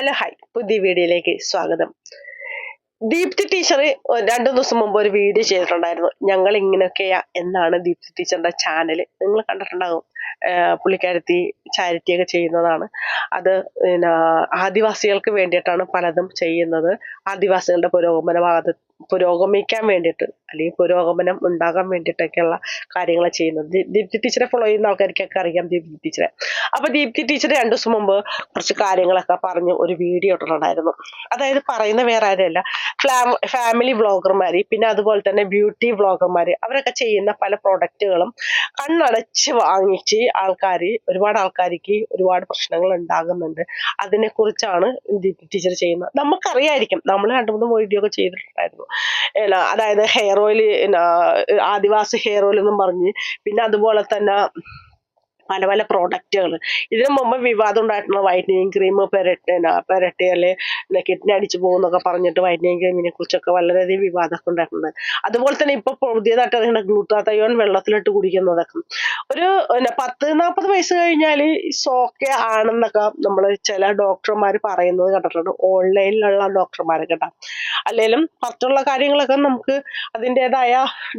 Hello hi. പുതിയ വീഡിയോയിലേക്ക് സ്വാഗതം. ദീപ്തി ടീച്ചർ രണ്ടു ദിവസം മുമ്പ് ഒരു വീഡിയോ ചെയ്തിട്ടുണ്ടായിരുന്നു. ഞങ്ങൾ ഇങ്ങനെയൊക്കെയാ എന്നാണ് ദീപ്തി ടീച്ചറിന്റെ ചാനൽ നിങ്ങൾ കണ്ടിട്ടുണ്ടാകും പുള്ളിക്കാരത്തി ചാരിറ്റി ഒക്കെ ചെയ്യുന്നതാണ്. അത് ആദിവാസികൾക്ക് വേണ്ടിയിട്ടാണ് പലതും ചെയ്യുന്നത്. ആദിവാസികളുടെ പുരോഗമന ഭാഗത്ത് പുരോഗമിക്കാൻ വേണ്ടിയിട്ട്. അല്ലെങ്കിൽ പുരോഗമനം ഉണ്ടാകാൻ വേണ്ടിയിട്ടൊക്കെയുള്ള കാര്യങ്ങൾ ചെയ്യുന്നത്. ദീപ്തി ടീച്ചറെ ഫോളോ ചെയ്യുന്ന ആൾക്കാർക്കൊക്കെ അറിയാം ദീപ്തി ടീച്ചറെ. അപ്പൊ ദീപ്തി ടീച്ചർ രണ്ടു ദിവസം മുമ്പ് കുറച്ച് കാര്യങ്ങളൊക്കെ പറഞ്ഞ് ഒരു വീഡിയോ ഇട്ടിട്ടുണ്ടായിരുന്നു. അതായത് പറയുന്ന വേറെ ആരുമല്ല. ഫാമിലി വ്ളോഗർമാര് പിന്നെ അതുപോലെ തന്നെ ബ്യൂട്ടി വ്ളോഗർമാര് അവരൊക്കെ ചെയ്യുന്ന പല പ്രോഡക്റ്റുകളും കണ്ണടച്ച് വാങ്ങിച്ച് ആൾക്കാർ ഒരുപാട് ആൾക്കാർക്ക് ഒരുപാട് പ്രശ്നങ്ങൾ ഉണ്ടാകുന്നുണ്ട്. അതിനെ കുറിച്ചാണ് ദീപ്തി ടീച്ചർ ചെയ്യുന്നത്. നമുക്കറിയായിരിക്കും. നമ്മൾ രണ്ടു മൂന്ന് വീഡിയോ ഒക്കെ ചെയ്തിട്ടുണ്ടായിരുന്നു. അതായത് hair oil Adivasi hair oil എന്നും പറഞ്ഞ്. പിന്നെ അതുപോലെ തന്നെ പല പല പ്രോഡക്റ്റുകൾ ഇതിനു മുമ്പ് വിവാദം ഉണ്ടായിട്ടുള്ള വൈറ്റനിങ് ക്രീം പെരട്ടി പെരട്ടിയൽ കിഡ്നി അടിച്ചു പോകുന്നൊക്കെ പറഞ്ഞിട്ട് വൈറ്റനിങ് ക്രീമിനെ കുറിച്ചൊക്കെ വളരെയധികം വിവാദമൊക്കെ ഉണ്ടായിട്ടുണ്ട്. അതുപോലെ തന്നെ ഇപ്പൊ പുതിയതായിട്ട് ഇറങ്ങുന്ന ഗ്ലൂട്ടാത്തയോൺ വെള്ളത്തിലിട്ട് കുടിക്കുന്നതൊക്കെ. ഒരു പത്ത് നാൽപ്പത് വയസ്സ് കഴിഞ്ഞാൽ സോക്കെ ആണെന്നൊക്കെ നമ്മൾ ചില ഡോക്ടർമാർ പറയുന്നത് കണ്ടിട്ടുണ്ട്. ഓൺലൈനിലുള്ള ഡോക്ടർമാരെ കേട്ടോ. അല്ലെങ്കിലും പുറത്തുള്ള കാര്യങ്ങളൊക്കെ നമുക്ക് അതിന്റെതായ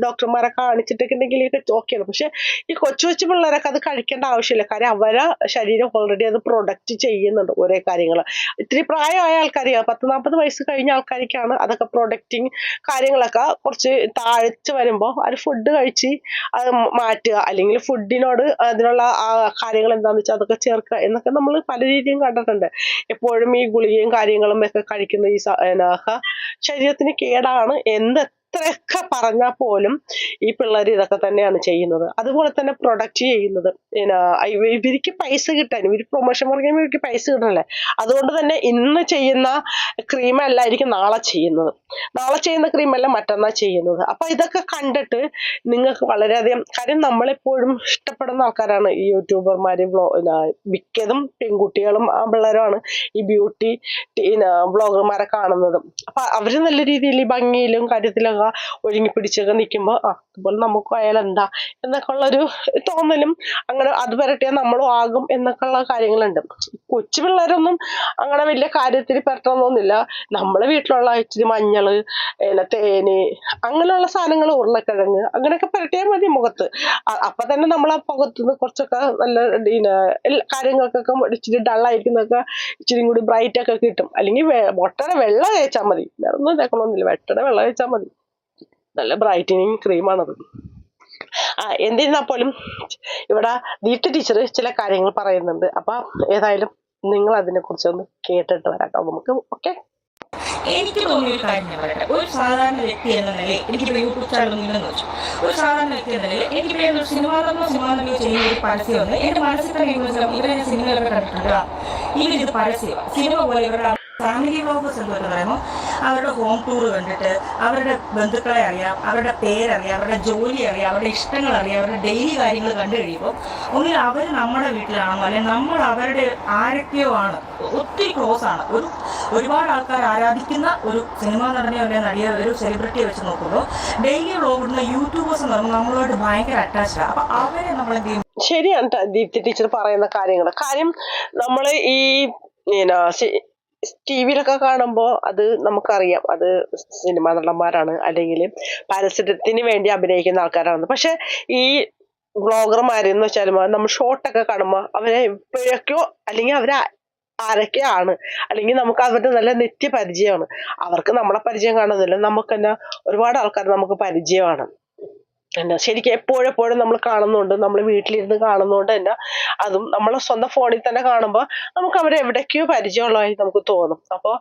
ഡോക്ടർമാരെ കാണിച്ചിട്ടൊക്കെ ഉണ്ടെങ്കിൽ ഓക്കെയാണ് പക്ഷെ ഈ കൊച്ചു കൊച്ചു പിള്ളേരൊക്കെ അത് കഴിക്കേണ്ട ആവശ്യമില്ല. കാര്യം അവരെ ശരീരം ഓൾറെഡി അത് പ്രൊഡക്റ്റ് ചെയ്യുന്നുണ്ട് ഓരോ കാര്യങ്ങൾ. ഇത്തിരി പ്രായമായ ആൾക്കാർ പത്ത് നാൽപ്പത് വയസ്സ് കഴിഞ്ഞ ആൾക്കാർക്കാണ് അതൊക്കെ പ്രൊഡക്റ്റിങ് കാര്യങ്ങളൊക്കെ കുറച്ച് താഴ്ച വരുമ്പോൾ അത് ഫുഡ് കഴിച്ച് അത് മാറ്റുക. അല്ലെങ്കിൽ ഫുഡിനോട് അതിനുള്ള ആ കാര്യങ്ങൾ എന്താണെന്ന് വെച്ചാൽ അതൊക്കെ ചേർക്കുക എന്നൊക്കെ നമ്മൾ പല രീതിയും കണ്ടിട്ടുണ്ട്. എപ്പോഴും ഈ ഗുളികയും കാര്യങ്ങളും ഒക്കെ കഴിക്കുന്ന ഈ ശരീരത്തിന് കേടാണ് എന്ത് എത്രയൊക്കെ പറഞ്ഞാൽ പോലും ഈ പിള്ളേർ ഇതൊക്കെ തന്നെയാണ് ചെയ്യുന്നത്. അതുപോലെ തന്നെ പ്രൊഡക്റ്റ് ചെയ്യുന്നത്. ഇവർക്ക് പൈസ കിട്ടാൻ ഇവർ പ്രൊമോഷൻ പറയുമ്പോൾ ഇവർക്ക് പൈസ കിട്ടണല്ലേ. അതുകൊണ്ട് തന്നെ ഇന്ന് ചെയ്യുന്ന ക്രീം അല്ലായിരിക്കും നാളെ ചെയ്യുന്നത്. നാളെ ചെയ്യുന്ന ക്രീം അല്ല മറ്റന്നാൾ ചെയ്യുന്നത്. അപ്പൊ ഇതൊക്കെ കണ്ടിട്ട് നിങ്ങൾക്ക് വളരെയധികം കാര്യം നമ്മളെപ്പോഴും ഇഷ്ടപ്പെടുന്ന ആൾക്കാരാണ് ഈ യൂട്യൂബർമാര് മിക്കതും പെൺകുട്ടികളും പിള്ളേരുമാണ് ഈ ബ്യൂട്ടി വ്ളോഗർമാരെ കാണുന്നത്. അപ്പൊ അവർ നല്ല രീതിയിൽ ഭംഗിയിലും കാര്യത്തിലൊക്കെ ഒഴുങ്ങി പിടിച്ചൊക്കെ നിൽക്കുമ്പോൾ ആ അതുപോലെ നമുക്കും അയാൾ എന്താ എന്നൊക്കെ ഉള്ളൊരു തോന്നലും അങ്ങനെ അത് വരട്ടിയാൽ നമ്മളും ആകും എന്നൊക്കെ ഉള്ള കാര്യങ്ങളുണ്ട്. കൊച്ചു പിള്ളേരൊന്നും അങ്ങനെ വലിയ കാര്യത്തിൽ പെട്ടണമെന്നൊന്നുമില്ല നമ്മളെ വീട്ടിലുള്ള ഇച്ചിരി മഞ്ഞൾ പിന്നെ തേന് അങ്ങനെയുള്ള സാധനങ്ങൾ ഉരുളക്കിഴങ്ങ് അങ്ങനെയൊക്കെ പുരട്ടിയാൽ മതി മുഖത്ത്. അപ്പൊ തന്നെ നമ്മൾ ആ മുഖത്തുനിന്ന് കുറച്ചൊക്കെ നല്ല പിന്നെ കാര്യങ്ങൾക്കൊക്കെ ഇച്ചിരി ഡള്ളായിരിക്കുന്നതൊക്കെ ഇച്ചിരി കൂടി ബ്രൈറ്റ് ഒക്കെ കിട്ടും. അല്ലെങ്കിൽ മുട്ടയുടെ വെള്ളം തേച്ചാൽ മതി. വേറെ ഒന്നും തേക്കണമെന്നില്ല. വെട്ടയുടെ വെള്ളം തേച്ചാൽ മതി. നല്ല ബ്രൈറ്റനിങ് ക്രീമാണത്. ആ എന്തിരുന്നാൽ പോലും ഇവിടെ ദീപ്തി ടീച്ചർ ചില കാര്യങ്ങൾ പറയുന്നുണ്ട്. അപ്പൊ ഏതായാലും നിങ്ങൾ അതിനെ കുറിച്ചൊന്ന് കേട്ടിട്ട് വരാട്ടോ നമുക്ക് ഓക്കെ? എനിക്ക് തോന്നിയ ഒരു കാര്യം ഞാൻ പറയട്ടെ. ഒരു സാധാരണ വ്യക്തി എന്ന നിലയിൽ എനിക്കിപ്പോൾ യൂട്യൂബ് ചാനൽ ഇല്ലെന്ന് വെച്ചു. ഒരു സാധാരണ വ്യക്തി എന്ന നിലയിൽ എനിക്ക് ഏതൊരു സിനിമാതമോ സിനിമാതമോ ചെയ്യുന്ന ഒരു പരസ്യം വന്ന് എന്റെ മനസ്സിൽ തന്നെ ഇവരെ സിനിമയിലൊക്കെ കണ്ടിട്ടുണ്ട്? ആ, ഇവരിത് പരസ്യമാണ് സിനിമ പോലെ ഇവരുടെ ഫാമിലി വ്ളോഗേഴ്സ് എന്ന് പറയുമ്പോൾ അവരുടെ ഹോം ടൂർ കണ്ടിട്ട് അവരുടെ ബന്ധുക്കളെ അറിയാം അവരുടെ പേരറിയാം അവരുടെ ജോലി അറിയാം അവരുടെ ഇഷ്ടങ്ങൾ അറിയാം അവരുടെ ഡെയിലി കാര്യങ്ങൾ കണ്ടു കഴിയുമ്പോൾ ഒന്നുകിൽ അവർ നമ്മുടെ വീട്ടിലാണോ അല്ലെങ്കിൽ നമ്മൾ അവരുടെ ആരൊക്കെയോ ആണ്. ഒത്തിരി ക്ലോസ് ആണ്. ഒരു ഒരുപാട് ആൾക്കാർ ആരാധിക്കുന്ന ഒരു സിനിമ നടനെയോ അല്ലെങ്കിൽ നടിയോ ഒരു സെലിബ്രിറ്റിയെ വെച്ച് നോക്കുമ്പോൾ ഡെയിലി വ്ളോഗിടുന്ന യൂട്യൂബേഴ്സ് എന്ന് പറയുമ്പോൾ നമ്മളുമായിട്ട് ഭയങ്കര അറ്റാച്ച്ഡ് അപ്പൊ അവരെ നമ്മൾ എന്ത് ചെയ്യും? ശരിയാണ് ദീപ്തി ടീച്ചർ പറയുന്ന കാര്യങ്ങൾ. കാര്യം നമ്മൾ ഈ ടി വിയിലൊക്കെ കാണുമ്പോൾ അത് നമുക്കറിയാം. അത് സിനിമാ നടന്മാരാണ്. അല്ലെങ്കിൽ പരസ്യത്തിന് വേണ്ടി അഭിനയിക്കുന്ന ആൾക്കാരാണ്. പക്ഷെ ഈ വ്ളോഗർമാരെന്ന് വെച്ചാൽ നമ്മൾ ഷോർട്ടൊക്കെ കാണുമ്പോൾ അവരെ എപ്പോഴൊക്കെയോ അല്ലെങ്കിൽ അവരെ ആരൊക്കെയാണ് അല്ലെങ്കിൽ നമുക്ക് അവരുടെ നല്ല നിത്യ പരിചയമാണ് അവർക്ക് നമ്മളെ പരിചയം കാണുന്നില്ല നമുക്ക് തന്നെ ഒരുപാട് ആൾക്കാർ നമുക്ക് പരിചയമാണ്. എന്നാ ശരിക്കും എപ്പോഴെപ്പോഴും നമ്മൾ കാണുന്നുണ്ട് നമ്മൾ വീട്ടിലിരുന്ന് കാണുന്നതുകൊണ്ട് തന്നെ അതും നമ്മളെ സ്വന്തം ഫോണിൽ തന്നെ കാണുമ്പോൾ നമുക്ക് അവരെ എവിടേക്കോ പരിചയമുള്ളതായി നമുക്ക് തോന്നും. അപ്പോൾ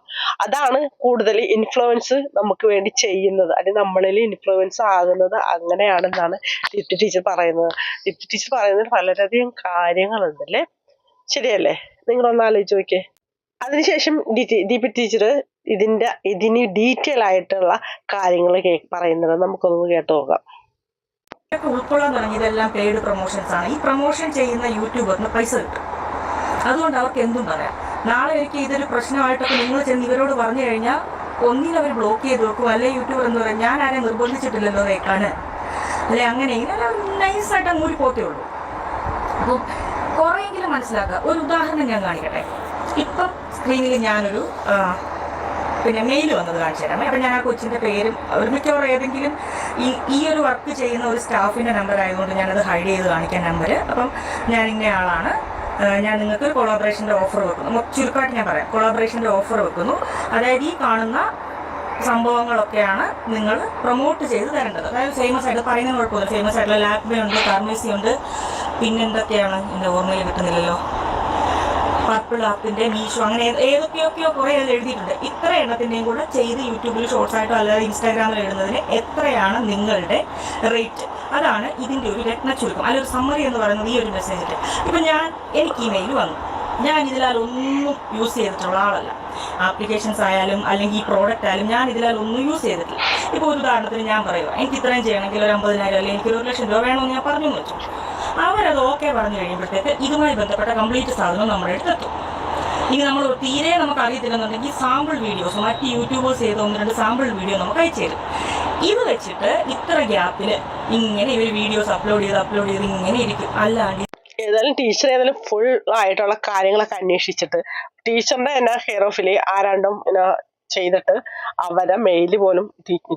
അതാണ് കൂടുതൽ ഇൻഫ്ലുവൻസ് നമുക്ക് വേണ്ടി ചെയ്യുന്നത്. അല്ലെങ്കിൽ നമ്മളിൽ ഇൻഫ്ലുവൻസ് ആകുന്നത് അങ്ങനെയാണെന്നാണ് ഡിപ്റ്റി ടീച്ചർ പറയുന്നത്. ഡിപ്റ്റി ടീച്ചർ പറയുന്നതിൽ വളരെയധികം കാര്യങ്ങളുണ്ടല്ലേ ശരിയല്ലേ? നിങ്ങളൊന്ന് ആലോചിച്ച് നോക്കിയേ. അതിനുശേഷം ഡി ടി ടീച്ചർ ഇതിന്റെ ഇതിന് ഡീറ്റെയിൽ ആയിട്ടുള്ള കാര്യങ്ങൾ പറയുന്നത് നമുക്കൊന്ന് കേട്ട് നോക്കാം. ഇതൊക്കെ ഉൾക്കൊള്ളാൻ തുടങ്ങിയതെല്ലാം പെയ്ഡ് പ്രൊമോഷൻസ് ആണ്. ഈ പ്രൊമോഷൻ ചെയ്യുന്ന യൂട്യൂബറിന് പൈസ കിട്ടും. അതുകൊണ്ട് അവർക്ക് എന്തും പറയാം. നാളെ എനിക്ക് ഇതൊരു പ്രശ്നമായിട്ടൊക്കെ നിങ്ങൾ ചെന്ന് ഇവരോട് പറഞ്ഞു കഴിഞ്ഞാൽ ഒന്നിനും അവർ ബ്ലോക്ക് ചെയ്ത് വെക്കും. അല്ലെ യൂട്യൂബർ എന്ന് പറയാം ഞാൻ ആരെയും നിർബന്ധിച്ചിട്ടില്ലല്ലോ അതേക്കാണ് അല്ലെ അങ്ങനെ നൈസായിട്ട് അങ്ങൂരി പോത്തേ ഉള്ളൂ. അപ്പം കുറേയെങ്കിലും മനസ്സിലാക്കുക. ഒരു ഉദാഹരണം ഞാൻ കാണിക്കട്ടെ. ഇപ്പം സ്ക്രീനിൽ ഞാനൊരു പിന്നെ മെയിൽ വന്നത് കാണിച്ചു തരാം. അപ്പം ഞാൻ ആ കൊച്ചിന്റെ പേരും ഒരു ഏതെങ്കിലും ഈ ഈ ഒരു വർക്ക് ചെയ്യുന്ന ഒരു സ്റ്റാഫിന്റെ നമ്പർ ആയതുകൊണ്ട് ഞാനത് ഹൈഡ് ചെയ്ത് കാണിക്കാൻ നമ്പർ അപ്പം ഞാൻ ഇന്ന ആളാണ് ഞാൻ നിങ്ങൾക്ക് കൊളാബറേഷന്റെ ഓഫർ വെക്കുന്നു. ചുരുക്കമായിട്ട് ഞാൻ പറയാം. കൊളാബറേഷന്റെ ഓഫർ വെക്കുന്നു. അതായത് ഈ കാണുന്ന സംഭവങ്ങളൊക്കെയാണ് നിങ്ങൾ പ്രൊമോട്ട് ചെയ്ത് തരേണ്ടത്. അതായത് ഫേമസ് ആയിട്ട് പറയുന്ന കുഴപ്പമില്ല ഫേമസ് ആയിട്ടുള്ള ലാക്മേ ഉണ്ട് കാർമേസി ഉണ്ട്. പിന്നെന്തൊക്കെയാണ് എന്റെ ഓർമ്മയിൽ കിട്ടുന്നില്ലല്ലോ. പർപ്പിൾ ആപ്പിന്റെ മീഷോ അങ്ങനെ ഏത് ഏതൊക്കെയൊക്കെയോ കുറെ എഴുതിയിട്ടുണ്ട്. ഇത്ര എണ്ണത്തിന്റെയും കൂടെ ചെയ്ത് യൂട്യൂബിൽ ഷോർട്സ് ആയിട്ടോ അല്ലാതെ ഇൻസ്റ്റാഗ്രാമിൽ എഴുതുന്നതിന് എത്രയാണ് നിങ്ങളുടെ റേറ്റ് അതാണ് ഇതിന്റെ ഒരു രത്ന ചുരുക്കം. അല്ലെങ്കിൽ ഒരു സമ്മറി എന്ന് പറയുന്നത് ഈ ഒരു മെസ്സേജിൽ ഇപ്പം ഞാൻ എനിക്ക് ഇമെയിൽ വന്നു. ഞാൻ ഇതിലാൽ ഒന്നും യൂസ് ചെയ്തിട്ടുള്ള ആളല്ല. ആപ്ലിക്കേഷൻസ് ആയാലും അല്ലെങ്കിൽ ഈ പ്രോഡക്റ്റ് ആയാലും ഞാൻ ഇതിലാൽ ഒന്നും യൂസ് ചെയ്തിട്ടില്ല. ഇപ്പോൾ ഒരു ഉദാഹരണത്തിന് ഞാൻ പറയുക എനിക്ക് ഇത്രയും ചെയ്യണമെങ്കിൽ ഒരു അമ്പതിനായിരം അല്ലെങ്കിൽ ഒരു ലക്ഷം രൂപ വേണമെന്ന് ഞാൻ പറഞ്ഞു വെച്ചു. അവരത് ഓക്കെ പറഞ്ഞു കഴിയുമ്പോഴത്തേക്ക് ഇതുമായി ബന്ധപ്പെട്ട കംപ്ലീറ്റ് സാധനം നമ്മുടെ അടുത്തെത്തും. ഇനി നമ്മൾ തീരെ നമുക്ക് അറിയത്തില്ലെന്നുണ്ടെങ്കിൽ സാമ്പിൾ വീഡിയോസ് മറ്റ് യൂട്യൂബേഴ്സ് ചെയ്ത ഒന്ന് രണ്ട് സാമ്പിൾ വീഡിയോ നമുക്ക് അയച്ചു തരും. ഇത് വെച്ചിട്ട് ഇത്ര ഗ്യാപ്പിൽ ഇങ്ങനെ ഇവർ വീഡിയോസ് അപ്ലോഡ് ചെയ്ത് അപ്ലോഡ് ചെയ്ത് ഇങ്ങനെ ഇരിക്കും. അല്ലാണ്ട് ഏതായാലും ടീച്ചർ ഏതായാലും ഫുൾ ആയിട്ടുള്ള കാര്യങ്ങളൊക്കെ അന്വേഷിച്ചിട്ട് ടീച്ചറിന്റെ എന്നാ ഹെയർ ഓഫിൽ ആരാണ്ടും പിന്നെ ചെയ്തിട്ട് അവരെ മെയിൽ പോലും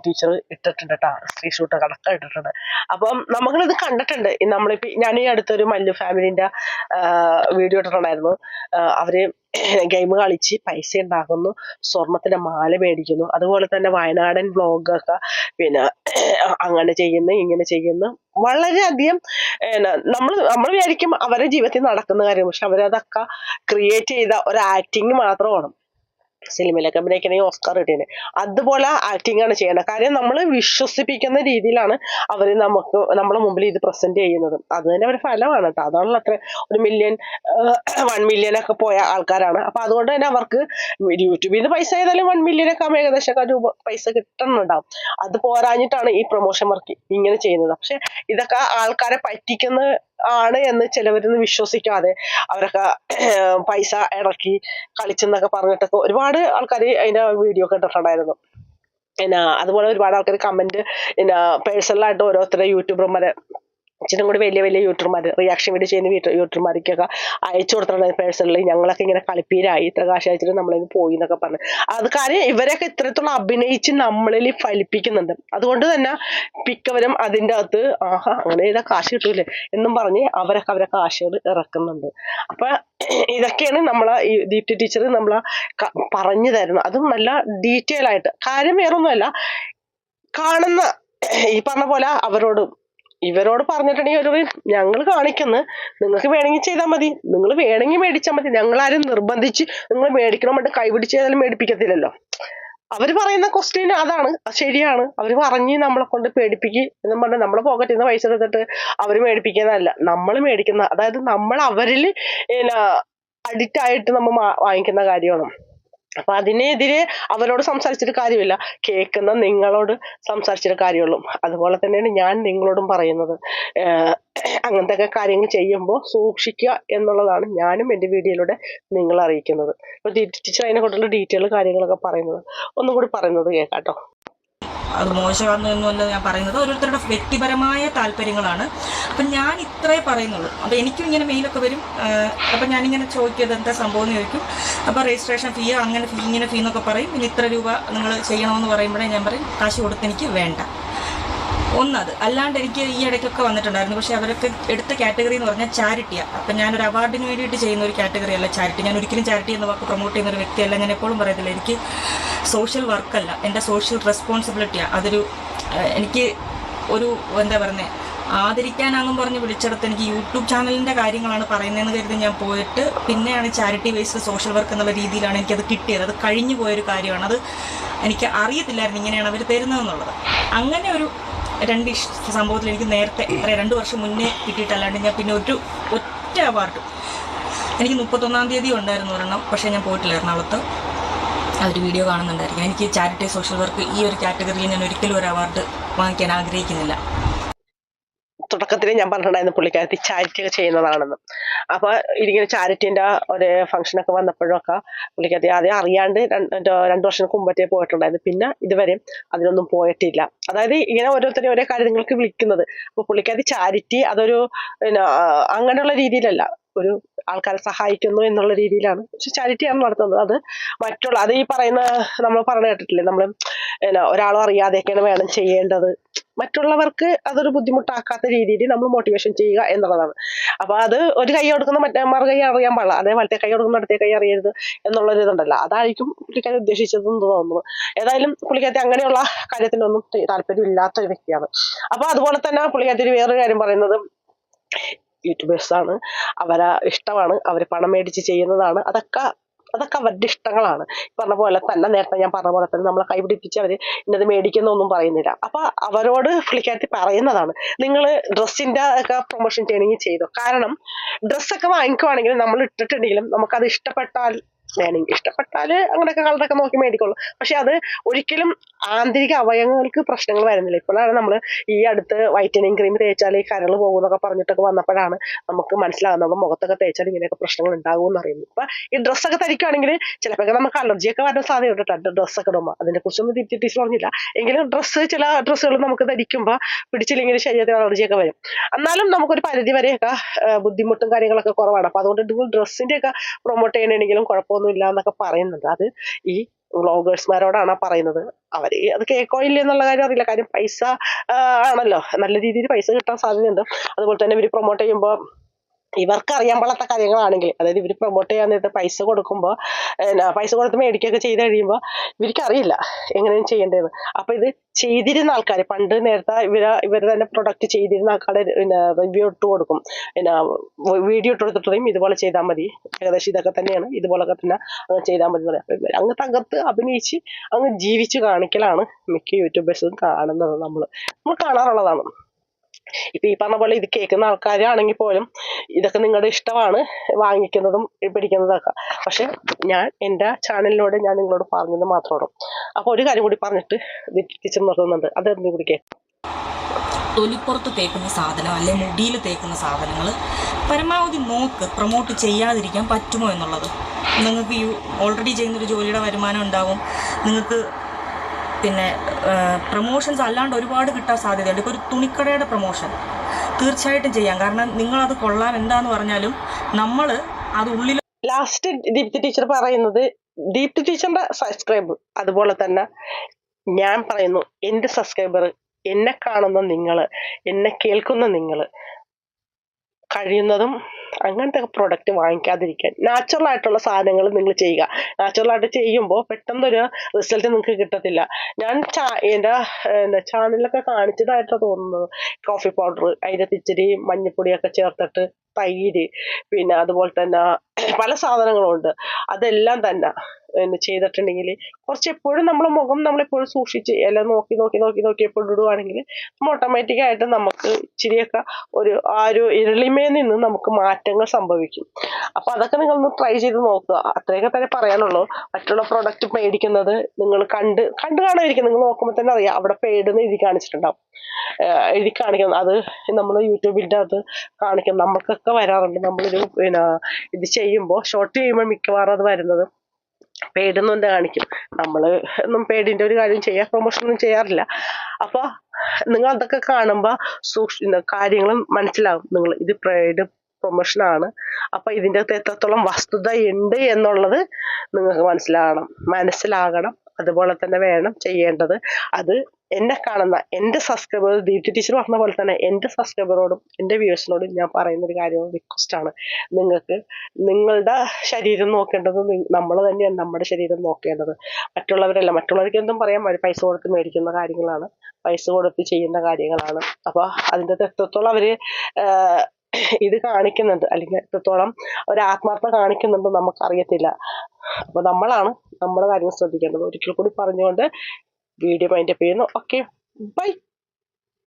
ടീച്ചർ ഇട്ടിട്ടുണ്ട് കേട്ടോ സ്ക്രീൻഷോട്ട് കണക്ക ഇട്ടിട്ടുണ്ട്. അപ്പം നമ്മളിത് കണ്ടിട്ടുണ്ട്. നമ്മളിപ്പോ ഞാൻ ഈ അടുത്തൊരു മല്ലു ഫാമിലിന്റെ വീഡിയോ ഇട്ടിട്ടുണ്ടായിരുന്നു. അവർ ഗെയിം കളിച്ച് പൈസ ഉണ്ടാക്കുന്നു. സ്വർണത്തിന്റെ മാല മേടിക്കുന്നു. അതുപോലെ തന്നെ വയനാടൻ വ്ളോഗൊക്കെ പിന്നെ അങ്ങനെ ചെയ്യുന്നു ഇങ്ങനെ ചെയ്യുന്നു. വളരെയധികം നമ്മൾ നമ്മൾ വിചാരിക്കും അവരുടെ ജീവിതത്തിൽ നടക്കുന്ന കാര്യം. പക്ഷെ അവരതൊക്കെ ക്രിയേറ്റ് ചെയ്ത ഒരു ആക്ടിങ് മാത്രമാണ് സിനിമയിലൊക്കെ അഭിനയിക്കണമെങ്കിൽ ഓസ്കാർ കിട്ടിയത് അതുപോലെ ആക്ടിങ് ആണ് ചെയ്യേണ്ടത്. കാര്യം നമ്മൾ വിശ്വസിപ്പിക്കുന്ന രീതിയിലാണ് അവർ നമുക്ക് നമ്മുടെ മുമ്പിൽ ഇത് പ്രസന്റ് ചെയ്യുന്നത്. അത് തന്നെ ഒരു ഫലമാണ് കേട്ടോ. അതാണല്ലോ അത്ര ഒരു മില്യൺ വൺ മില്യൺ ഒക്കെ പോയ ആൾക്കാരാണ്. അപ്പൊ അതുകൊണ്ട് തന്നെ അവർക്ക് യൂട്യൂബിൽ നിന്ന് പൈസ ചെയ്താലും വൺ മില്യൺ ഒക്കെ ഏകദേശം ഒക്കെ രൂപ പൈസ കിട്ടുന്നുണ്ടാവും അത് പോരാഞ്ഞിട്ടാണ് ഈ പ്രൊമോഷൻ വർക്ക് ഇങ്ങനെ ചെയ്യുന്നത്. പക്ഷെ ഇതൊക്കെ ആൾക്കാരെ പറ്റിക്കുന്ന ആണ് എന്ന് ചിലവരൊന്നും വിശ്വസിക്കാതെ അവരൊക്കെ പൈസ ഇറക്കി കളിച്ചെന്നൊക്കെ പറഞ്ഞിട്ടൊക്കെ ഒരുപാട് ആൾക്കാർ അതിന്റെ വീഡിയോ കണ്ടിട്ടുണ്ടായിരുന്നു പിന്നെ അതുപോലെ ഒരുപാട് ആൾക്കാർ കമന്റ് പിന്നെ പേഴ്സണലായിട്ട് ഓരോരുത്തരെ യൂട്യൂബർമാരെ ഇച്ചിരി കൂടി വലിയ വലിയ യൂട്യൂബർമാർ റിയാക്ഷൻ വീഡിയോ ചെയ്യുന്ന വീട്ടിൽ യൂട്യൂബർമാർക്കൊക്കെ അയച്ചു കൊടുത്തിട്ടുണ്ട് പേഴ്സണലി ഞങ്ങളൊക്കെ ഇങ്ങനെ കളിപ്പീരായി. ഇത്ര കാശ് അയച്ചിട്ട് നമ്മളിന്ന് പോയി എന്നൊക്കെ പറഞ്ഞു. അത് കാര്യം ഇവരൊക്കെ ഇത്രത്തോളം അഭിനയിച്ച് നമ്മളിൽ ഫലിപ്പിക്കുന്നുണ്ട്. അതുകൊണ്ട് തന്നെ മിക്കവരും അതിന്റെ അകത്ത് ആഹാ അങ്ങനെ ഇതാ കാശ് കിട്ടൂലേ? എന്നും പറഞ്ഞ് അവരൊക്കെ അവരെ കാശുകൾ ഇറക്കുന്നുണ്ട്. അപ്പൊ ഇതൊക്കെയാണ് നമ്മളെ ഈ ദീപ്തി ടീച്ചർ നമ്മളെ പറഞ്ഞു തരുന്നത്. അതും നല്ല ഡീറ്റെയിൽ ആയിട്ട്. കാര്യം വേറൊന്നുമല്ല. കാണുന്ന ഈ പറഞ്ഞ പോലെ അവരോടും ഇവരോട് പറഞ്ഞിട്ടുണ്ടെങ്കിൽ ഒരു ഞങ്ങൾ കാണിക്കുന്നു. നിങ്ങൾക്ക് വേണമെങ്കിൽ ചെയ്താൽ മതി. നിങ്ങൾ വേണമെങ്കിൽ മേടിച്ചാൽ മതി. ഞങ്ങൾ ഞങ്ങളാരും നിർബന്ധിച്ച് നിങ്ങൾ മേടിക്കണം എന്നിട്ട് കൈപിടിച്ച് ചെയ്താലും മേടിപ്പിക്കത്തില്ലല്ലോ. അവർ പറയുന്ന ക്വസ്റ്റ്യൻ അതാണ്. അത് ശരിയാണ്. അവർ പറഞ്ഞ് നമ്മളെ കൊണ്ട് പേടിപ്പിക്ക് എന്നും പറഞ്ഞ് നമ്മളെ പോക്കറ്റിൽ നിന്ന് പൈസ എടുത്തിട്ട് അവർ മേടിപ്പിക്കുന്നതല്ല. നമ്മൾ മേടിക്കുന്ന അതായത് നമ്മൾ അവരിൽ അഡിക്റ്റ് ആയിട്ട് നമ്മൾ വാങ്ങിക്കുന്ന കാര്യമാണ്. അപ്പൊ അതിനെതിരെ അവരോട് സംസാരിച്ചിട്ട് കാര്യമില്ല. കേൾക്കുന്ന നിങ്ങളോട് സംസാരിച്ചിട്ട് കാര്യമുള്ളൂ. അതുപോലെ തന്നെയാണ് ഞാൻ നിങ്ങളോടും പറയുന്നത്. അങ്ങനത്തെ കാര്യങ്ങൾ ചെയ്യുമ്പോൾ സൂക്ഷിക്കുക എന്നുള്ളതാണ് ഞാനും എന്റെ വീഡിയോയിലൂടെ നിങ്ങളെ അറിയിക്കുന്നത്. ഇപ്പൊ ടീച്ചർ അതിനെ കൊണ്ടുള്ള ഡീറ്റെയിൽ കാര്യങ്ങളൊക്കെ പറയുന്നത്. ഒന്നും കൂടി പറയുന്നത് കേൾക്കാട്ടോ അത് മോശമാണെന്നൊന്നുമല്ല ഞാൻ പറയുന്നത്. ഓരോരുത്തരുടെ വ്യക്തിപരമായ താല്പര്യങ്ങളാണ്. അപ്പം ഞാൻ ഇത്രേ പറയുന്നുള്ളൂ. അപ്പോൾ എനിക്കും ഇങ്ങനെ മെയിലൊക്കെ വരും. അപ്പം ഞാനിങ്ങനെ ചോദിക്കും എന്താ സംഭവം എന്ന് ചോദിക്കും. അപ്പോൾ രജിസ്ട്രേഷൻ ഫീ അങ്ങനെ ഫീ ഇങ്ങനെ ഫീ എന്നൊക്കെ പറയും. പിന്നെ ഇത്ര രൂപ നിങ്ങൾ ചെയ്യണമെന്ന് പറയുമ്പോഴേ ഞാൻ പറയും കാശ് കൊടുത്ത് എനിക്ക് വേണ്ട. ഒന്നത് അല്ലാണ്ട് എനിക്ക് ഈ ഇടയ്ക്കൊക്കെ വന്നിട്ടുണ്ടായിരുന്നു. പക്ഷേ അവരൊക്കെ എടുത്ത കാറ്റഗറി എന്ന് പറഞ്ഞാൽ ചാരിറ്റിയാണ് അപ്പം ഞാനൊരു അവാർഡിന് വേണ്ടിയിട്ട് ചെയ്യുന്ന ഒരു കാറ്റഗറി അല്ല ചാരിറ്റി. ഞാൻ ഒരിക്കലും ചാരിറ്റി എന്ന വാക്ക് പ്രൊമോട്ട് ചെയ്യുന്ന ഒരു വ്യക്തിയല്ല. ഞാൻ എപ്പോഴും പറയത്തില്ല. എനിക്ക് സോഷ്യൽ വർക്കല്ല എന്റെ സോഷ്യൽ റെസ്പോൺസിബിലിറ്റിയാണ് അതൊരു എനിക്ക് ഒരു എന്താ പറയുന്നത് ആദരിക്കാനാണെന്നും പറഞ്ഞ് വിളിച്ചെടുത്ത് എനിക്ക് യൂട്യൂബ് ചാനലിന്റെ കാര്യങ്ങളാണ് പറയുന്നതെന്ന് കരുതി ഞാൻ പോയിട്ട് പിന്നെയാണ് ചാരിറ്റി ബേസ്ഡ് സോഷ്യൽ വർക്ക് എന്നുള്ള രീതിയിലാണ് എനിക്കത് കിട്ടിയത്. അത് കഴിഞ്ഞു പോയൊരു കാര്യമാണ്. അത് എനിക്ക് അറിയത്തില്ലായിരുന്നു ഇങ്ങനെയാണ് അവർ തരുന്നതെന്നുള്ളത്. അങ്ങനെ ഒരു രണ്ട് സംഭവത്തിൽ എനിക്ക് നേരത്തെ അറിയാം രണ്ട് വർഷം മുന്നേ കിട്ടിയിട്ടല്ലാണ്ട് ഞാൻ പിന്നെ ഒരു ഒറ്റ അവാർഡ്. എനിക്ക് മുപ്പത്തൊന്നാം തീയതി ഉണ്ടായിരുന്നു ഒരെണ്ണം പക്ഷേ ഞാൻ പോയിട്ടില്ല എറണാകുളത്ത്. അതൊരു വീഡിയോ കാണുന്നുണ്ടായിരിക്കും. എനിക്ക് ചാരിറ്റി സോഷ്യൽ വർക്ക് ഈ ഒരു കാറ്റഗറിയിൽ ഞാൻ ഒരിക്കലും ഒരു അവാർഡ് വാങ്ങിക്കാൻ ആഗ്രഹിക്കുന്നില്ല. തുടക്കത്തിൽ ഞാൻ പറഞ്ഞിട്ടുണ്ടായിരുന്നു പുള്ളിക്കാരത്തി ചാരിറ്റി ഒക്കെ ചെയ്യുന്നതാണെന്ന്. അപ്പൊ ഇതിങ്ങനെ ചാരിറ്റിന്റെ ഒരു ഫംഗ്ഷനൊക്കെ വന്നപ്പോഴൊക്കെ പുള്ളിക്കാരത്തി ആദ്യം അറിയാണ്ട് രണ്ട് വർഷം മുമ്പത്തേ പോയിട്ടുണ്ടായിരുന്നു. പിന്നെ ഇതുവരെയും അതിനൊന്നും പോയിട്ടില്ല. അതായത് ഇങ്ങനെ ഓരോരുത്തരും ഓരോ കാര്യങ്ങൾക്ക് വിളിക്കുന്നത്. അപ്പൊ പുള്ളിക്കാരത്തി ചാരിറ്റി അതൊരു അങ്ങനെയുള്ള രീതിയിലല്ല. ഒരു ആൾക്കാരെ സഹായിക്കുന്നു എന്നുള്ള രീതിയിലാണ്. പക്ഷെ ചാരിറ്റിയാണ് നടത്തുന്നത്. അത് മറ്റുള്ള അത് ഈ പറയുന്ന നമ്മൾ പറഞ്ഞു കേട്ടിട്ടില്ലേ? നമ്മൾ എന്നാ ഒരാളും അറിയാതെയൊക്കെയാണ് വേണം ചെയ്യേണ്ടത്. മറ്റുള്ളവർക്ക് അതൊരു ബുദ്ധിമുട്ടാക്കാത്ത രീതിയിൽ നമ്മൾ മോട്ടിവേഷൻ ചെയ്യുക എന്നുള്ളതാണ്. അപ്പൊ അത് ഒരു കൈ കൊടുക്കുന്ന മറ്റേ മറു കൈ അറിയാൻ പാടില്ല. അതേ വലത്തെ കൈ കൊടുക്കുന്ന അടുത്തേ കൈ അറിയരുത് എന്നുള്ളൊരു ഇതുണ്ടല്ലോ. അതായിരിക്കും പുള്ളിക്കാരി ഉദ്ദേശിച്ചതെന്ന് തോന്നുന്നു. ഏതായാലും പുള്ളിക്കാരി അങ്ങനെയുള്ള കാര്യത്തിനൊന്നും താല്പര്യം ഇല്ലാത്ത ഒരു വ്യക്തിയാണ്. അപ്പൊ അതുപോലെ തന്നെ പുള്ളിക്കാരി വേറൊരു കാര്യം പറയുന്നത്. യൂട്യൂബേഴ്സ് ആണ്. അവരെ ഇഷ്ടമാണ്. അവർ പണം മേടിച്ച് ചെയ്യുന്നതാണ്. അതൊക്കെ അതൊക്കെ അവരുടെ ഇഷ്ടങ്ങളാണ്. പറഞ്ഞ പോലെ തന്നെ നേരത്തെ ഞാൻ പറഞ്ഞ പോലെ തന്നെ നമ്മളെ കൈപിടിപ്പിച്ച് അവർ ഇന്നത് മേടിക്കുന്നൊന്നും പറയുന്നില്ല. അപ്പൊ അവരോട് പുള്ളിക്കാരത്തി പറയുന്നതാണ്. നിങ്ങൾ ഡ്രസ്സിന്റെ ഒക്കെ പ്രൊമോഷൻ ചെയ്യണമെങ്കിൽ ചെയ്തോ. കാരണം ഡ്രസ്സൊക്കെ വാങ്ങിക്കുവാണെങ്കിൽ നമ്മൾ ഇട്ടിട്ടുണ്ടെങ്കിലും നമുക്കത് ഇഷ്ടപ്പെട്ടാൽ വേണമെങ്കിൽ ഇഷ്ടപ്പെട്ടാൽ അങ്ങനെയൊക്കെ കളറൊക്കെ നോക്കി മേടിക്കുള്ളൂ. പക്ഷെ അത് ഒരിക്കലും ആന്തരിക അവയവങ്ങൾക്ക് പ്രശ്നങ്ങൾ വരുന്നില്ല. ഇപ്പോഴാണ് നമ്മൾ ഈ അടുത്ത് വൈറ്റനിങ് ക്രീം തേച്ചാൽ ഈ കരൾ പോകുന്നൊക്കെ പറഞ്ഞിട്ടൊക്കെ വന്നപ്പോഴാണ് നമുക്ക് മനസ്സിലാകുന്നത്. മുഖത്തൊക്കെ തേച്ചാൽ ഇങ്ങനെയൊക്കെ പ്രശ്നങ്ങൾ ഉണ്ടാകും എന്ന് അറിയുന്നു ഇപ്പൊ ഈ ഡ്രസ്സൊക്കെ ധരിക്കുകയാണെങ്കിൽ ചിലപ്പോൾ നമുക്ക് അലർജിയൊക്കെ വരാൻ സാധ്യതയുണ്ട് കേട്ടോ. ഡ്രസ്സൊക്കെ ഇടുമ്പോൾ അതിനെ കുറിച്ചൊന്നും തിരിച്ചു ടീച്ചർ പറഞ്ഞില്ല. എങ്കിലും ഡ്രസ്സ് ചില ഡ്രസ്സുകൾ നമുക്ക് ധരിക്കുമ്പോൾ പിടിച്ചില്ലെങ്കിൽ ശരീരത്തിന് അലർജിയൊക്കെ വരും. എന്നാലും നമുക്കൊരു പരിധി വരെയൊക്കെ ബുദ്ധിമുട്ടും കാര്യങ്ങളൊക്കെ കുറവാണ്. അപ്പൊ അതുകൊണ്ട് ഡ്രസ്സിന്റെ ഒക്കെ പ്രൊമോട്ട് ചെയ്യണമെങ്കിലും കുഴപ്പമൊന്നുമില്ല എന്നൊക്കെ പറയുന്നുണ്ട്. അത് ഈ വ്ളോഗേഴ്സ്മാരോടാണ് പറയുന്നത്. അവർ അത് കേക്കോ ഇല്ല എന്നുള്ള കാര്യം അറിയില്ല. കാര്യം പൈസ ആണല്ലോ. നല്ല രീതിയിൽ പൈസ കിട്ടാൻ സാധ്യതയുണ്ട്. അതുപോലെ തന്നെ ഇവർ പ്രൊമോട്ട് ചെയ്യുമ്പോൾ ഇവർക്ക് അറിയാൻ പാടാത്ത കാര്യങ്ങളാണെങ്കിൽ അതായത് ഇവർ പ്രൊമോട്ട് ചെയ്യാൻ നേരത്തെ പൈസ കൊടുക്കുമ്പോൾ പൈസ കൊടുത്ത് മേടിക്കുകയൊക്കെ ചെയ്ത് കഴിയുമ്പോൾ ഇവർക്ക് അറിയില്ല എങ്ങനെയാണ് ചെയ്യേണ്ടതെന്ന്. അപ്പൊ ഇത് ചെയ്തിരുന്ന ആൾക്കാർ പണ്ട് നേരത്തെ ഇവർ ഇവർ തന്നെ പ്രൊഡക്റ്റ് ചെയ്തിരുന്ന ആൾക്കാരെ പിന്നെ റിവ്യൂ ഇട്ട് കൊടുക്കും. പിന്നെ വീഡിയോ ഇട്ട് കൊടുത്തിട്ട് ഇതുപോലെ ചെയ്താൽ മതി. ഏകദേശം ഇതൊക്കെ തന്നെയാണ്. ഇതുപോലൊക്കെ തന്നെ അങ്ങ് ചെയ്താൽ മതി എന്ന് പറയാം. അപ്പൊ ഇവർ അങ്ങ് തകർത്ത് അഭിനയിച്ച് അങ്ങ് ജീവിച്ച് കാണിക്കലാണ് മിക്ക യൂട്യൂബേഴ്സും കാണുന്നത് നമ്മൾ നമ്മൾ കാണാറുള്ളതാണ്. ഇപ്പൊ ഈ പറഞ്ഞ പോലെ ഇത് കേൾക്കുന്ന ആൾക്കാരാണെങ്കിൽ പോലും ഇതൊക്കെ നിങ്ങളുടെ ഇഷ്ടമാണ് വാങ്ങിക്കുന്നതും പിടിക്കുന്നതൊക്കെ. പക്ഷെ ഞാൻ എന്റെ ചാനലിലൂടെ ഞാൻ നിങ്ങളോട് പറഞ്ഞത് മാത്രമാണ് അപ്പൊ ഒരു കാര്യം കൂടി പറഞ്ഞിട്ട് ടീച്ചർ നിർത്തുന്നുണ്ട്. അത് എന്ത് കൂടി കേൾക്കാം? തൊലിപ്പുറത്ത് തേക്കുന്ന സാധനം അല്ലെ മുടിയിൽ തേക്കുന്ന സാധനങ്ങൾ പരമാവധി നോക്ക് പ്രൊമോട്ട് ചെയ്യാതിരിക്കാൻ പറ്റുമോ എന്നുള്ളത്. നിങ്ങൾക്ക് ഈ ഓൾറെഡി ചെയ്യുന്നൊരു ജോലിയുടെ വരുമാനം ഉണ്ടാവും. നിങ്ങൾക്ക് പിന്നെ പ്രൊമോഷൻസ് അല്ലാണ്ട് ഒരുപാട് കിട്ടാൻ സാധ്യതയുണ്ട്. ഇപ്പോൾ ഒരു തുണിക്കടയുടെ പ്രൊമോഷൻ തീർച്ചയായിട്ടും ചെയ്യാം. കാരണം നിങ്ങളത് കൊള്ളാൻ എന്താന്ന് പറഞ്ഞാലും നമ്മൾ അത് ഉള്ളിൽ ലാസ്റ്റ് ദീപ്തി ടീച്ചർ പറയുന്നത് ദീപ്തി ടീച്ചറിന്റെ സബ്സ്ക്രൈബ് അതുപോലെ തന്നെ ഞാൻ പറയുന്നു എന്റെ സബ്സ്ക്രൈബർ എന്നെ കാണുന്ന നിങ്ങൾ എന്നെ കേൾക്കുന്ന നിങ്ങൾ കഴിയുന്നതും അങ്ങനത്തെ പ്രൊഡക്റ്റ് വാങ്ങിക്കാതിരിക്കാൻ. നാച്ചുറൽ ആയിട്ടുള്ള സാധനങ്ങൾ നിങ്ങൾ ചെയ്യുക. നാച്ചുറൽ ആയിട്ട് ചെയ്യുമ്പോൾ പെട്ടെന്നൊരു റിസൾട്ട് നിങ്ങൾക്ക് കിട്ടത്തില്ല. ഞാൻ ചാ എന്റെ എന്താ ചാനലിലൊക്കെ കാണിച്ചതായിട്ടാണ് തോന്നുന്നത്. കോഫി പൗഡർ അതിന്റെ ഇച്ചിരി മഞ്ഞപ്പൊടിയൊക്കെ ചേർത്തിട്ട് തൈര് പിന്നെ അതുപോലെ തന്നെ പല സാധനങ്ങളും ഉണ്ട് അതെല്ലാം തന്നെ പിന്നെ ചെയ്തിട്ടുണ്ടെങ്കിൽ കുറച്ച് എപ്പോഴും നമ്മളെ മുഖം നമ്മളെപ്പോഴും സൂക്ഷിച്ച് എല്ലാം നോക്കി നോക്കി നോക്കി നോക്കി എപ്പോഴും ഇടുവാണെങ്കിൽ നമ്മൾ ഓട്ടോമാറ്റിക് ആയിട്ട് നമുക്ക് ഇച്ചിരിയൊക്കെ ഒരു ആ ഒരു ഇരുളിമയിൽ നിന്ന് നമുക്ക് മാറ്റങ്ങൾ സംഭവിക്കും. അപ്പൊ അതൊക്കെ നിങ്ങൾ ഒന്ന് ട്രൈ ചെയ്ത് നോക്കുക. അത്രയൊക്കെ തന്നെ പറയാനുള്ളൂ. മറ്റുള്ള പ്രോഡക്റ്റ് മേടിക്കുന്നത് നിങ്ങൾ കണ്ട് കണ്ട് കാണാതിരിക്കും നിങ്ങൾ നോക്കുമ്പോൾ തന്നെ അറിയാം. അവിടെ പെയ്ഡെന്ന് എഴുതി കാണിച്ചിട്ടുണ്ടാവും. എഴുതി കാണിക്കുന്നത്. അത് നമ്മൾ യൂട്യൂബിന്റെ അത് കാണിക്കും. നമുക്കൊക്കെ വരാറുണ്ട്. നമ്മളൊരു പിന്നെ ഇത് ചെയ്യുമ്പോൾ ഷോർട്ട് ചെയ്യുമ്പോൾ മിക്കവാറും അത് വരുന്നത് പേടൊന്നും എന്താ കാണിക്കും. നമ്മൾ ഒന്നും പേടിന്റെ ഒരു കാര്യം ചെയ്യാ പ്രൊമോഷൻ ഒന്നും ചെയ്യാറില്ല. അപ്പോൾ നിങ്ങൾ അതൊക്കെ കാണുമ്പോൾ സൂക്ഷി കാര്യങ്ങൾ മനസ്സിലാവും. നിങ്ങൾ ഇത് പേഡ് പ്രൊമോഷനാണ് അപ്പൊ ഇതിന്റെ അകത്ത് എത്രത്തോളം വസ്തുത ഉണ്ട് എന്നുള്ളത് നിങ്ങൾക്ക് മനസ്സിലാകണം മനസ്സിലാകണം. അതുപോലെ തന്നെ വേണം ചെയ്യേണ്ടത്. അത് എന്നെ കാണുന്ന എന്റെ സബ്സ്ക്രൈബർ ദീപ്തി ടീച്ചർ പറഞ്ഞ പോലെ തന്നെ എന്റെ സബ്സ്ക്രൈബറോടും എന്റെ വ്യൂവേഴ്സിനോടും ഞാൻ പറയുന്ന ഒരു കാര്യം റിക്വസ്റ്റ് ആണ്. നിങ്ങൾക്ക് നിങ്ങളുടെ ശരീരം നോക്കേണ്ടത് നമ്മൾ തന്നെയാണ് നമ്മുടെ ശരീരം നോക്കേണ്ടത്. മറ്റുള്ളവരല്ല മറ്റുള്ളവർക്ക് എന്തും പറയാൻ അവർ പൈസ കൊടുത്ത് മേടിക്കുന്ന കാര്യങ്ങളാണ് പൈസ കൊടുത്ത് ചെയ്യുന്ന കാര്യങ്ങളാണ്. അപ്പോൾ അതിന്റെ എത്രത്തോളം അവർ ഇത് കാണിക്കുന്നുണ്ട് അല്ലെങ്കിൽ എത്രത്തോളം ഒരു ആത്മാർത്ഥ കാണിക്കുന്നുണ്ട് നമുക്കറിയത്തില്ല. അപ്പൊ നമ്മളാണ് നമ്മുടെ കാര്യങ്ങൾ ശ്രദ്ധിക്കേണ്ടത്. ഒരിക്കൽ കൂടി പറഞ്ഞുകൊണ്ട് വീഡിയോ മൈൻഡപ്പ് ചെയ്യുന്നു. Okay bye